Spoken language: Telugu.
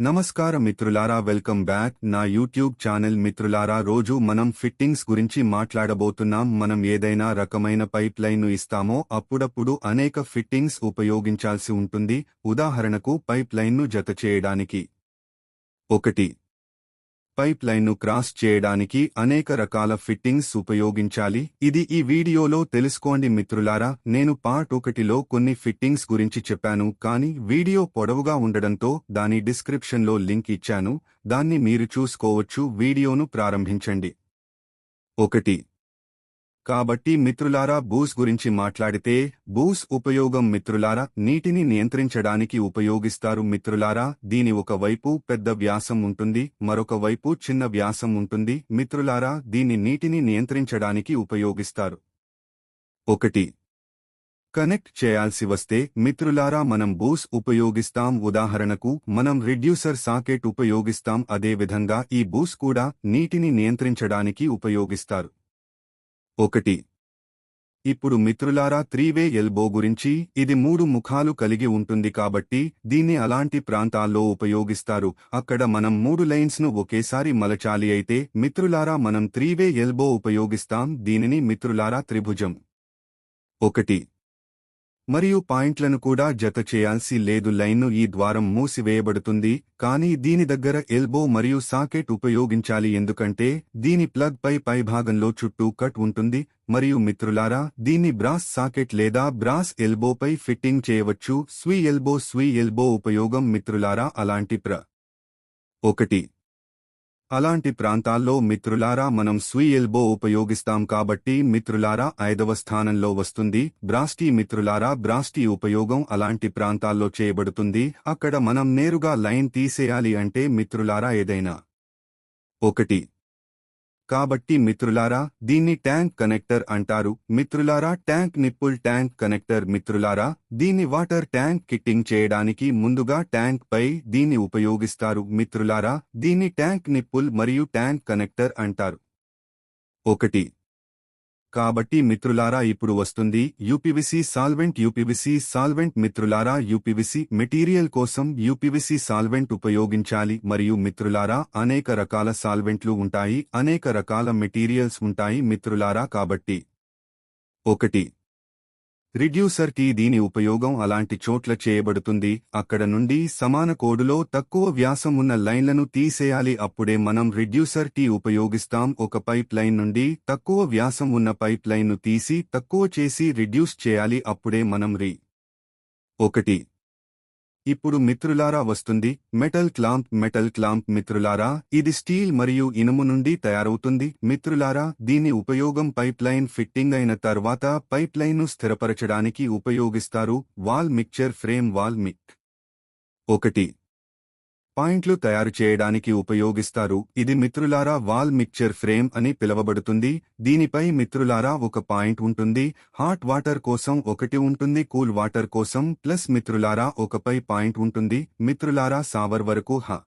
నమస్కార మిత్రులారా వెల్కమ్ బ్యాక్. నా యూట్యూబ్ ఛానల్ మిత్రులారా రోజు మనం ఫిట్టింగ్స్ గురించి మాట్లాడబోతున్నాం. మనం ఏదైనా రకమైన పైప్ లైన్ను ఇస్తామో అప్పుడప్పుడు అనేక ఫిట్టింగ్స్ ఉపయోగించాల్సి ఉంటుంది. ఉదాహరణకు పైప్ లైన్ను జత చేయడానికి. ఒకటి పైప్ లైన్ను క్రాస్ చేయడానికి అనేక రకాల ఫిట్టింగ్స్ ఉపయోగించాలి. ఇది ఈ వీడియోలో తెలుసుకోండి మిత్రులారా. నేను పార్ట్ ఒకటిలో కొన్ని ఫిట్టింగ్స్ గురించి చెప్పాను కానీ వీడియో పొడవుగా ఉండడంతో దాని డిస్క్రిప్షన్లో లింక్ ఇచ్చాను. దాన్ని మీరు చూసుకోవచ్చు. వీడియోను ప్రారంభించండి. ఒకటి. కాబట్టి మిత్రులారా బూస్ గురించి మాట్లాడితే బూస్ ఉపయోగం మిత్రులారా నీటిని నియంత్రించడానికి ఉపయోగిస్తారు మిత్రులారా దీని ఒక వైపు పెద్ద వ్యాసం ఉంటుంది మరొక వైపు చిన్న వ్యాసం ఉంటుంది మిత్రులారా దీన్ని నీటిని నియంత్రించడానికి ఉపయోగిస్తారు. ఒకటి. కనెక్ట్ చేయాల్సి వస్తే మిత్రులారా మనం బూస్ ఉపయోగిస్తాం ఉదాహరణకు మనం రిడ్యూసర్ సాకెట్ ఉపయోగిస్తాం అదేవిధంగా ఈ బూస్ కూడా నీటిని నియంత్రించడానికి ఉపయోగిస్తారు. ఒకటి. ఇప్పుడు మిత్రులారా త్రీవే ఎల్బో గురించి ఇది మూడు ముఖాలు కలిగి ఉంటుంది కాబట్టి దీన్ని అలాంటి ప్రాంతాల్లో ఉపయోగిస్తారు. అక్కడ మనం మూడు లైన్స్ను ఒకేసారి మలచాలి అయితే మిత్రులారా మనం త్రీవే ఎల్బో ఉపయోగిస్తాం. దీనిని మిత్రులారా త్రిభుజం. ఒకటి. మరియు పాయింట్లను కూడా జత చేయాల్సి లేదు. లైన్ను ఈ ద్వారం మూసివేయబడుతుంది కానీ దీని దగ్గర ఎల్బో మరియు సాకెట్ ఉపయోగించాలి ఎందుకంటే దీని ప్లగ్ పై పైభాగంలో చుట్టూ కట్ ఉంటుంది. మరియు మిత్రులారా దీన్ని బ్రాస్ సాకెట్ లేదా బ్రాస్ ఎల్బోపై ఫిట్టింగ్ చేయవచ్చు. స్వీ ఎల్బో స్వీ ఎల్బో ఉపయోగం మిత్రులారా అలాంటి ప్ర. ఒకటి. అలాంటి ప్రాంతాల్లో మిత్రులారా మనం స్వీ ఎల్బో ఉపయోగిస్తాం కాబట్టి మిత్రులారా ఐదవ స్థానంలో వస్తుంది. బ్రాస్టీ మిత్రులారా బ్రాస్టీ ఉపయోగం అలాంటి ప్రాంతాల్లో చేయబడుతుంది. అక్కడ మనం నేరుగా లైన్ తీసేయాలి అంటే మిత్రులారా ఏదైనా. ఒకటి కాబట్టి మిత్రులారా దీన్ని ట్యాంక్ కనెక్టర్ అంటారు. మిత్రులారా ట్యాంక్ నిప్పుల్ ట్యాంక్ కనెక్టర్ మిత్రులారా దీన్ని వాటర్ ట్యాంక్ కిట్టింగ్ చేయడానికి ముందుగా ట్యాంక్ పై దీన్ని ఉపయోగిస్తారు. మిత్రులారా దీన్ని ట్యాంక్ నిప్పుల్ మరియు ట్యాంక్ కనెక్టర్ అంటారు. ఒకటి కాబట్టి మిత్రులారా ఇప్పుడు వస్తుంది యూపీవీసీ సాల్వెంట్ యూపీవీసీ సాల్వెంట్ మిత్రులారా యూపీవీసీ మెటీరియల్ కోసం యూపీవీసీ సాల్వెంట్ ఉపయోగించాలి. మరియు మిత్రులారా అనేక రకాల సాల్వెంట్లు ఉంటాయి అనేక రకాల మెటీరియల్స్ ఉంటాయి మిత్రులారా కాబట్టి ఒకటి రిడ్యూసర్ టీ దీని ఉపయోగం అలాంటి చోట్ల చేయబడుతుంది. అక్కడ నుండి సమాన కోడులో తక్కువ వ్యాసం ఉన్న లైన్లను తీసేయాలి. అప్పుడే మనం రిడ్యూసర్ టీ ఉపయోగిస్తాం. ఒక పైప్ లైన్ నుండి తక్కువ వ్యాసం ఉన్న పైప్ లైన్ను తీసి తక్కువ చేసి రిడ్యూస్ చేయాలి. అప్పుడే మనం రి. ఒకటి. ఇప్పుడు మిత్రులారా వస్తుంది మెటల్ క్లాంప్. మెటల్ క్లాంప్ మిత్రులారా ఇది స్టీల్ మరియు ఇనుము నుండి తయారవుతుంది. మిత్రులారా దీని ఉపయోగం పైప్లైన్ ఫిట్టింగ్ అయిన తర్వాత పైప్లైన్ను స్థిరపరచడానికి ఉపయోగిస్తారు. వాల్ మిక్చర్ ఫ్రేమ్ వాల్ మిక్. ఒకటి. పాయింట్లు తయారు చేయడానికి ఉపయోగిస్తారు. ఇది మిత్రులారా వాల్ మిక్చర్ ఫ్రేమ్ అని పిలవబడుతుంది. దీనిపై మిత్రులారా ఒక పాయింట్ ఉంటుంది. హాట్ వాటర్ కోసం ఒకటి ఉంటుంది. కూల్ వాటర్ కోసం ప్లస్ మిత్రులారా ఒకపై పాయింట్ ఉంటుంది. మిత్రులారా సావర్ వరకు హ.